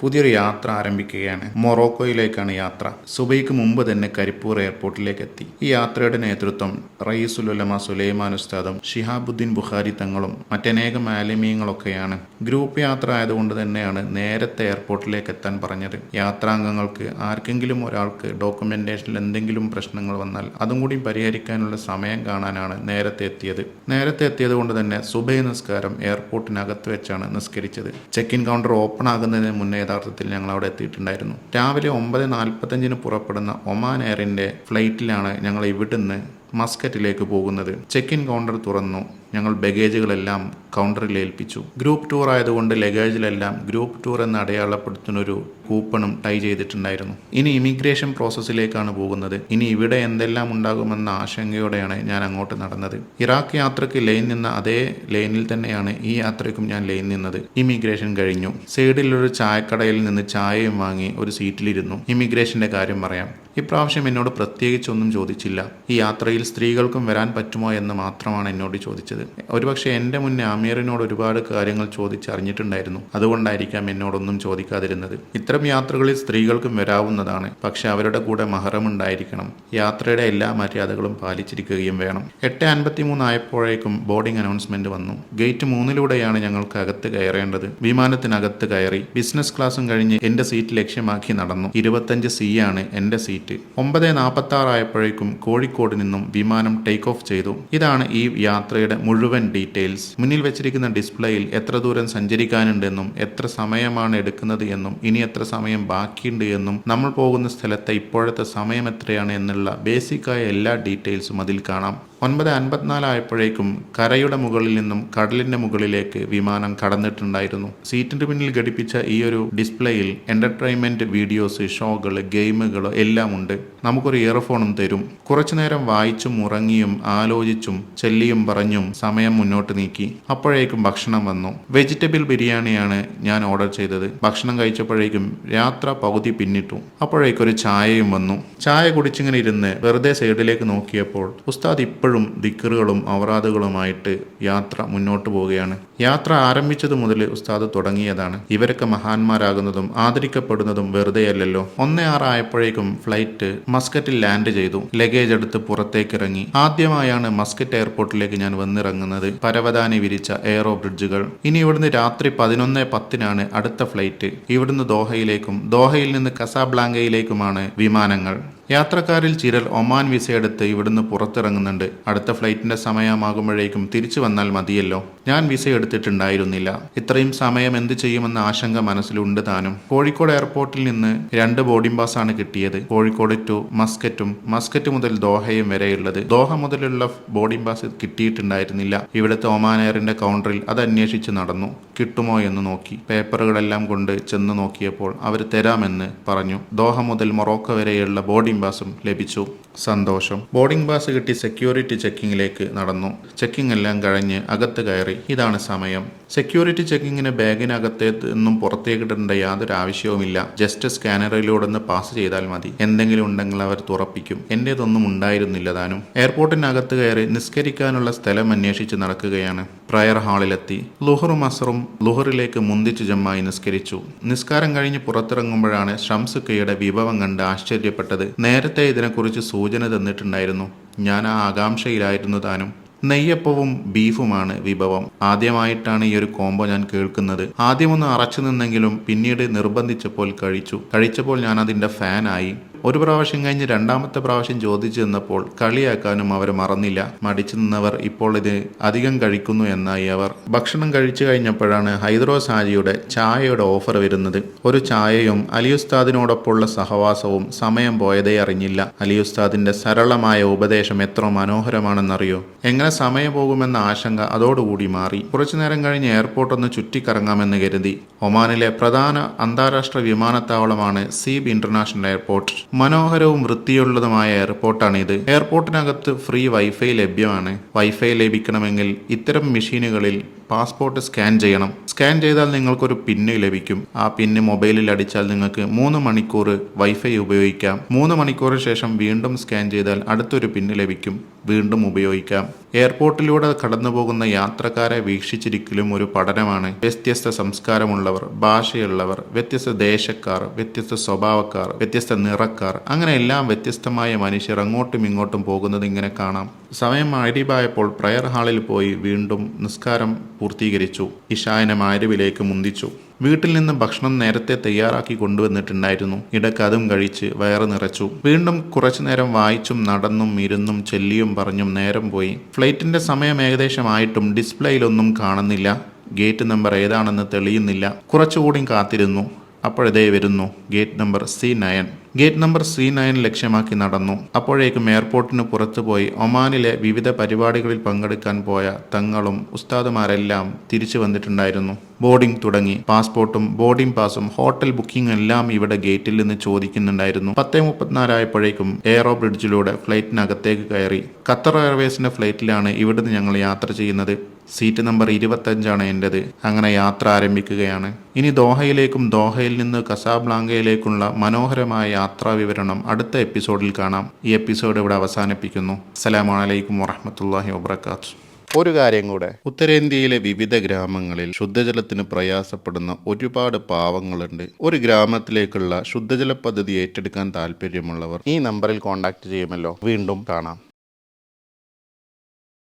പുതിയൊരു യാത്ര ആരംഭിക്കുകയാണ്. മൊറോക്കോയിലേക്കാണ് യാത്ര. സുബൈക്ക് മുമ്പ് തന്നെ കരിപ്പൂർ എയർപോർട്ടിലേക്ക് എത്തി ഈ യാത്രയുടെ നേതൃത്വം റയീസുലുലമ സുലൈമാൻ ഉസ്താദും ഷിഹാബുദ്ദീൻ ബുഖാരി തങ്ങളും മറ്റനേകം ആലിമീങ്ങളൊക്കെയാണ് ഗ്രൂപ്പ് യാത്ര ആയതുകൊണ്ട് തന്നെയാണ് നേരത്തെ എയർപോർട്ടിലേക്ക് എത്താൻ പറഞ്ഞത്. യാത്രാംഗങ്ങൾക്ക് ആർക്കെങ്കിലും ഒരാൾക്ക് ഡോക്യുമെന്റേഷനിൽ എന്തെങ്കിലും പ്രശ്നങ്ങൾ വന്നാൽ അതും കൂടി പരിഹരിക്കാനുള്ള സമയം കാണാനാണ് നേരത്തെ എത്തിയത്. നേരത്തെ എത്തിയത് കൊണ്ട് തന്നെ സുബൈ നിസ്കാരം എയർപോർട്ടിനകത്ത് വെച്ചാണ് നിസ്കരിച്ചത്. ചെക്ക് ഇൻ കൗണ്ടർ ഓപ്പൺ ആകുന്നതിന് മുന്നേ യഥാർത്ഥത്തിൽ ഞങ്ങൾ അവിടെ എത്തിയിട്ടുണ്ടായിരുന്നു. രാവിലെ ഒമ്പത് നാൽപ്പത്തഞ്ചിന് പുറപ്പെടുന്ന ഒമാൻ എയറിന്റെ ഫ്ലൈറ്റിലാണ് ഞങ്ങൾ ഇവിടുന്ന് മസ്കറ്റിലേക്ക് പോകുന്നത്. ചെക്ക് ഇൻ കൗണ്ടർ തുറന്നു. ഞങ്ങൾ ബഗേജുകളെല്ലാം കൗണ്ടറിൽ ഏൽപ്പിച്ചു. ഗ്രൂപ്പ് ടൂർ ആയതുകൊണ്ട് ലഗേജിലെല്ലാം ഗ്രൂപ്പ് ടൂർ എന്ന് അടയാളപ്പെടുത്തുന്ന ഒരു കൂപ്പണും ടൈ ചെയ്തിട്ടുണ്ടായിരുന്നു. ഇനി ഇമിഗ്രേഷൻ പ്രോസസ്സിലേക്കാണ് പോകുന്നത്. ഇനി ഇവിടെ എന്തെല്ലാം ഉണ്ടാകുമെന്ന ആശങ്കയോടെയാണ് ഞാൻ അങ്ങോട്ട് നടന്നത്. ഇറാഖ് യാത്രയ്ക്ക് ലൈൻ നിന്ന അതേ ലൈനിൽ തന്നെയാണ് ഈ യാത്രയ്ക്കും ഞാൻ ലൈൻ നിന്നത്. ഇമിഗ്രേഷൻ കഴിഞ്ഞു. സൈഡിലൊരു ചായക്കടയിൽ നിന്ന് ചായയും വാങ്ങി ഒരു സീറ്റിലിരുന്നു. ഇമിഗ്രേഷന്റെ കാര്യം പറയാം. ഇപ്രാവശ്യം എന്നോട് പ്രത്യേകിച്ചൊന്നും ചോദിച്ചില്ല. ഈ യാത്രയിൽ സ്ത്രീകൾക്കും വരാൻ പറ്റുമോ എന്ന് മാത്രമാണ് എന്നോട് ചോദിച്ചത്. ഒരുപക്ഷെ എന്റെ മുന്നേ അമീറിനോട് ഒരുപാട് കാര്യങ്ങൾ ചോദിച്ചറിഞ്ഞിട്ടുണ്ടായിരുന്നു. അതുകൊണ്ടായിരിക്കാം എന്നോടൊന്നും ചോദിക്കാതിരുന്നത്. ഇത്തരം യാത്രകളിൽ സ്ത്രീകൾക്കും വരാവുന്നതാണ്. പക്ഷെ അവരുടെ കൂടെ മഹറമുണ്ടായിരിക്കണം. യാത്രയുടെ എല്ലാ മര്യാദകളും പാലിച്ചിരിക്കുകയും വേണം. എട്ട് അൻപത്തി മൂന്ന് ആയപ്പോഴേക്കും ബോർഡിംഗ് അനൗൺസ്മെന്റ് വന്നു. ഗേറ്റ് മൂന്നിലൂടെയാണ് ഞങ്ങൾക്ക് അകത്ത് കയറേണ്ടത്. വിമാനത്തിനകത്ത് കയറി ബിസിനസ് ക്ലാസ്സും കഴിഞ്ഞ് എന്റെ സീറ്റ് ലക്ഷ്യമാക്കി നടന്നു. ഇരുപത്തഞ്ച് സി ആണ് എന്റെ സീറ്റ്. ഒമ്പത് നാൽപ്പത്തി ആറ് ആയപ്പോഴേക്കും കോഴിക്കോട് നിന്നും വിമാനം ടേക്ക് ഓഫ് ചെയ്തു. ഇതാണ് ഈ യാത്രയുടെ മുഴുവൻ ഡീറ്റെയിൽസ് മുന്നിൽ വെച്ചിരിക്കുന്ന ഡിസ്പ്ലേയിൽ എത്ര ദൂരം സഞ്ചരിക്കാനുണ്ടെന്നും എത്ര സമയമാണ് എടുക്കുന്നത് എന്നും ഇനി എത്ര സമയം ബാക്കിയുണ്ട് എന്നും നമ്മൾ പോകുന്ന സ്ഥലത്തെ ഇപ്പോഴത്തെ സമയം എത്രയാണ് എന്നുള്ള ബേസിക്കായ എല്ലാ ഡീറ്റെയിൽസും അതിൽ കാണാം. ഒൻപത് അൻപത്തിനാലായപ്പോഴേക്കും കരയുടെ മുകളിൽ നിന്നും കടലിന്റെ മുകളിലേക്ക് വിമാനം കടന്നിട്ടുണ്ടായിരുന്നു. സീറ്റിന്റെ പിന്നിൽ ഘടിപ്പിച്ച ഈ ഒരു ഡിസ്പ്ലേയിൽ എന്റർടൈൻമെന്റ് വീഡിയോസ് ഷോകൾ ഗെയിമുകൾ എല്ലാം ഉണ്ട്. നമുക്കൊരു ഇയർഫോണും തരും. കുറച്ചുനേരം വായിച്ചും ഉറങ്ങിയും ആലോചിച്ചും ചെല്ലിയും പറഞ്ഞും സമയം മുന്നോട്ട് നീക്കി. അപ്പോഴേക്കും ഭക്ഷണം വന്നു. വെജിറ്റബിൾ ബിരിയാണിയാണ് ഞാൻ ഓർഡർ ചെയ്തത്. ഭക്ഷണം കഴിച്ചപ്പോഴേക്കും യാത്ര പകുതി പിന്നിട്ടു. അപ്പോഴേക്കൊരു ചായയും വന്നു. ചായ കുടിച്ചിങ്ങനെ ഇരുന്ന് വെറുതെ സൈഡിലേക്ക് നോക്കിയപ്പോൾ ഉസ്താദ് ഇപ്പോഴും ദിക്കറുകളും അവറാദുകളുമായിട്ട് യാത്ര മുന്നോട്ട് പോവുകയാണ്. യാത്ര ആരംഭിച്ചത് മുതൽ ഉസ്താദ് തുടങ്ങിയതാണ്. ഇവരൊക്കെ മഹാന്മാരാകുന്നതും ആദരിക്കപ്പെടുന്നതും വെറുതെയല്ലല്ലോ. ഒന്നേ ആറായപ്പോഴേക്കും ഫ്ലൈറ്റ് മസ്കറ്റിൽ ലാൻഡ് ചെയ്തു. ലഗേജ് എടുത്ത് പുറത്തേക്ക് ഇറങ്ങി ആദ്യമായാണ് മസ്കറ്റ് എയർപോർട്ടിലേക്ക് ഞാൻ വന്നിറങ്ങുന്നത്. പരവതാനി വിരിച്ച എയറോ ബ്രിഡ്ജുകൾ ഇനി ഇവിടുന്ന് രാത്രി പതിനൊന്ന് പത്തിനാണ് അടുത്ത ഫ്ലൈറ്റ് ഇവിടുന്ന് ദോഹയിലേക്കും ദോഹയിൽ നിന്ന് കസാബ്ലാങ്കയിലേക്കുമാണ് വിമാനങ്ങൾ. യാത്രക്കാരിൽ ചിലർ ഒമാൻ വിസ എടുത്ത് ഇവിടുന്ന് പുറത്തിറങ്ങുന്നുണ്ട്. അടുത്ത ഫ്ലൈറ്റിന്റെ സമയമാകുമ്പോഴേക്കും തിരിച്ചു വന്നാൽ മതിയല്ലോ. ഞാൻ വിസ എടുത്തിട്ടുണ്ടായിരുന്നില്ല ഇത്രയും സമയം എന്ത് ചെയ്യുമെന്ന ആശങ്ക മനസ്സിലുണ്ട് താനും. കോഴിക്കോട് എയർപോർട്ടിൽ നിന്ന് രണ്ട് ബോർഡിംഗ് ആണ് കിട്ടിയത്. കോഴിക്കോട് ടു മസ്കറ്റും മസ്കറ്റ് മുതൽ ദോഹയും വരെയുള്ളത്. ദോഹ മുതലുള്ള ബോർഡിംഗ് പാസ് കിട്ടിയിട്ടുണ്ടായിരുന്നില്ല. ഇവിടുത്തെ ഒമാൻ എയറിന്റെ കൗണ്ടറിൽ അത് അന്വേഷിച്ച് നടന്നു. കിട്ടുമോ എന്ന് നോക്കി. പേപ്പറുകളെല്ലാം കൊണ്ട് ചെന്ന് നോക്കിയപ്പോൾ അവർ തരാമെന്ന് പറഞ്ഞു. ദോഹ മുതൽ മൊറോക്ക വരെയുള്ള ബോർഡിംഗ് പാസും ലഭിച്ചു. സന്തോഷം. ബോർഡിംഗ് പാസ് കിട്ടി സെക്യൂരിറ്റി ചെക്കിങ്ങിലേക്ക് നടന്നു. ചെക്കിംഗ് എല്ലാം കഴിഞ്ഞ് അകത്ത് കയറി. ഇതാണ് സമയം. സെക്യൂരിറ്റി ചെക്കിങ്ങിന് ബാഗിനകത്ത് നിന്നും പുറത്തേക്ക് ഇടേണ്ട യാതൊരു ആവശ്യവുമില്ല. ജസ്റ്റ് സ്കാനറിലൂടെ ഒന്ന് പാസ് ചെയ്താൽ മതി. എന്തെങ്കിലും ഉണ്ടെങ്കിൽ അവർ തുറപ്പിക്കും. എന്റേതൊന്നും ഉണ്ടായിരുന്നില്ല താനും. എയർപോർട്ടിനകത്ത് കയറി നിസ്കരിക്കാനുള്ള സ്ഥലം അന്വേഷിച്ച് നടക്കുകയാണ്. പ്രയർ ഹാളിലെത്തി. ലുഹറും അസറും ലുഹറിലേക്ക് മുന്തിച്ചു ജമ്മായി നിസ്കരിച്ചു. നിസ്കാരം കഴിഞ്ഞ് പുറത്തിറങ്ങുമ്പോഴാണ് ഷംസുക്കയുടെ വിഭവം കണ്ട് ആശ്ചര്യപ്പെട്ടത്. നേരത്തെ ഇതിനെക്കുറിച്ച് സൂചന തന്നിട്ടുണ്ടായിരുന്നു. ഞാൻ ആ ആകാംക്ഷയിലായിരുന്നു താനും. നെയ്യപ്പവും ബീഫുമാണ് വിഭവം. ആദ്യമായിട്ടാണ് ഈ ഒരു കോംബോ ഞാൻ കേൾക്കുന്നത്. ആദ്യമൊന്ന് അറച്ചു നിന്നെങ്കിലും പിന്നീട് നിർബന്ധിച്ചപ്പോൾ കഴിച്ചു. കഴിച്ചപ്പോൾ ഞാൻ അതിന്റെ ഫാനായി. ഒരു പ്രാവശ്യം കഴിഞ്ഞ് രണ്ടാമത്തെ പ്രാവശ്യം ചോദിച്ചു നിന്നപ്പോൾ കളിയാക്കാനും അവർ മറന്നില്ല. മടിച്ചു നിന്നവർ ഇപ്പോൾ ഇത് അധികം കഴിക്കുന്നു എന്നായി അവർ. ഭക്ഷണം കഴിച്ചു കഴിഞ്ഞപ്പോഴാണ് ഹൈദ്രോസ് ഹാജിയുടെ ചായയുടെ ഓഫർ വരുന്നത്. ഒരു ചായയും അലിയുസ്താദിനോടൊപ്പമുള്ള സഹവാസവും സമയം പോയതേ അറിഞ്ഞില്ല. അലിയുസ്താദിന്റെ സരളമായ ഉപദേശം എത്ര മനോഹരമാണെന്നറിയോ? എങ്ങനെ സമയം പോകുമെന്ന ആശങ്ക അതോടുകൂടി മാറി. കുറച്ചു നേരം കഴിഞ്ഞ് എയർപോർട്ട് ഒന്ന് ചുറ്റിക്കറങ്ങാമെന്ന് കരുതി. ഒമാനിലെ പ്രധാന അന്താരാഷ്ട്ര വിമാനത്താവളമാണ് സീബ് ഇന്റർനാഷണൽ എയർപോർട്ട്. മനോഹരവും വൃത്തിയുള്ളതുമായ എയർപോർട്ടാണ് ഇത് എയർപോർട്ടിനകത്ത് ഫ്രീ വൈഫൈ ലഭ്യമാണ്. വൈഫൈ ലഭിക്കണമെങ്കിൽ ഇത്തരം മെഷീനുകളിൽ പാസ്പോർട്ട് സ്കാൻ ചെയ്യണം. സ്കാൻ ചെയ്താൽ നിങ്ങൾക്കൊരു പിന്ന് ലഭിക്കും. ആ പിന്ന് മൊബൈലിൽ അടിച്ചാൽ നിങ്ങൾക്ക് മൂന്ന് മണിക്കൂർ വൈഫൈ ഉപയോഗിക്കാം. മൂന്ന് മണിക്കൂറിന് ശേഷം വീണ്ടും സ്കാൻ ചെയ്താൽ അടുത്തൊരു പിന്ന് ലഭിക്കും. വീണ്ടും ഉപയോഗിക്കാം. എയർപോർട്ടിലൂടെ കടന്നുപോകുന്ന യാത്രക്കാരെ വീക്ഷിച്ചിരിക്കലും ഒരു പഠനമാണ്. വ്യത്യസ്ത സംസ്കാരമുള്ളവർ ഭാഷയുള്ളവർ വ്യത്യസ്ത ദേശക്കാർ വ്യത്യസ്ത സ്വഭാവക്കാർ വ്യത്യസ്ത നിറക്കാർ അങ്ങനെ എല്ലാം വ്യത്യസ്തമായ മനുഷ്യർ അങ്ങോട്ടും ഇങ്ങോട്ടും പോകുന്നത് ഇങ്ങനെ കാണാം. സമയം മാരിബായപ്പോൾ പ്രയർ ഹാളിൽ പോയി വീണ്ടും നിസ്കാരം പൂർത്തീകരിച്ചു. ഇഷായനെ മാരിബിലേക്ക് മുന്തിച്ചു. വീട്ടിൽ നിന്ന് ഭക്ഷണം നേരത്തെ തയ്യാറാക്കി കൊണ്ടുവന്നിട്ടുണ്ടായിരുന്നു. ഇടയ്ക്ക് അതും കഴിച്ച് വയറ് നിറച്ചു. വീണ്ടും കുറച്ചു നേരം വായിച്ചും നടന്നും ഇരുന്നും ചെല്ലിയും പറഞ്ഞും നേരം പോയി. ഫ്ലൈറ്റിന്റെ സമയം ഏകദേശമായിട്ടും ഡിസ്പ്ലേയിലൊന്നും കാണുന്നില്ല. ഗേറ്റ് നമ്പർ ഏതാണെന്ന് തെളിയുന്നില്ല. കുറച്ചുകൂടി കാത്തിരുന്നു. അപ്പോഴതേ വരുന്നു. Gate number C nine. Gate number C nine ലക്ഷ്യമാക്കി നടന്നു. അപ്പോഴേക്കും എയർപോർട്ടിന് പുറത്തുപോയി ഒമാനിലെ വിവിധ പരിപാടികളിൽ പങ്കെടുക്കാൻ പോയ തങ്ങളും ഉസ്താദുമാരെല്ലാം തിരിച്ചു വന്നിട്ടുണ്ടായിരുന്നു. ബോർഡിംഗ് തുടങ്ങി. പാസ്പോർട്ടും ബോർഡിംഗ് പാസും ഹോട്ടൽ ബുക്കിംഗ് എല്ലാം ഇവിടെ ഗേറ്റിൽ നിന്ന് ചോദിക്കുന്നുണ്ടായിരുന്നു. പത്തേ മുപ്പത്തിനാലായപ്പോഴേക്കും എയറോ ബ്രിഡ്ജിലൂടെ ഫ്ലൈറ്റിനകത്തേക്ക് കയറി. ഖത്തർ എയർവേസിന്റെ ഫ്ലൈറ്റിലാണ് ഇവിടുന്ന് ഞങ്ങൾ യാത്ര ചെയ്യുന്നത്. സീറ്റ് നമ്പർ ഇരുപത്തഞ്ചാണ് എന്റെത്. അങ്ങനെ യാത്ര ആരംഭിക്കുകയാണ്. ഇനി ദോഹയിലേക്കും ദോഹയിൽ നിന്ന് കസാബ്ലാങ്കയിലേക്കുള്ള മനോഹരമായ യാത്രാ വിവരണം അടുത്ത എപ്പിസോഡിൽ കാണാം. ഈ എപ്പിസോഡ് ഇവിടെ അവസാനിപ്പിക്കുന്നു. അസ്സലാമലൈക്കും വറഹമത്തല്ലാഹി വാത്തു ഒരു കാര്യം കൂടെ. ഉത്തരേന്ത്യയിലെ വിവിധ ഗ്രാമങ്ങളിൽ ശുദ്ധജലത്തിന് പ്രയാസപ്പെടുന്ന ഒരുപാട് പാവങ്ങളുണ്ട്. ഒരു ഗ്രാമത്തിലേക്കുള്ള ശുദ്ധജല പദ്ധതി ഏറ്റെടുക്കാൻ താല്പര്യമുള്ളവർ ഈ നമ്പറിൽ കോൺടാക്ട് ചെയ്യുമല്ലോ. വീണ്ടും കാണാം.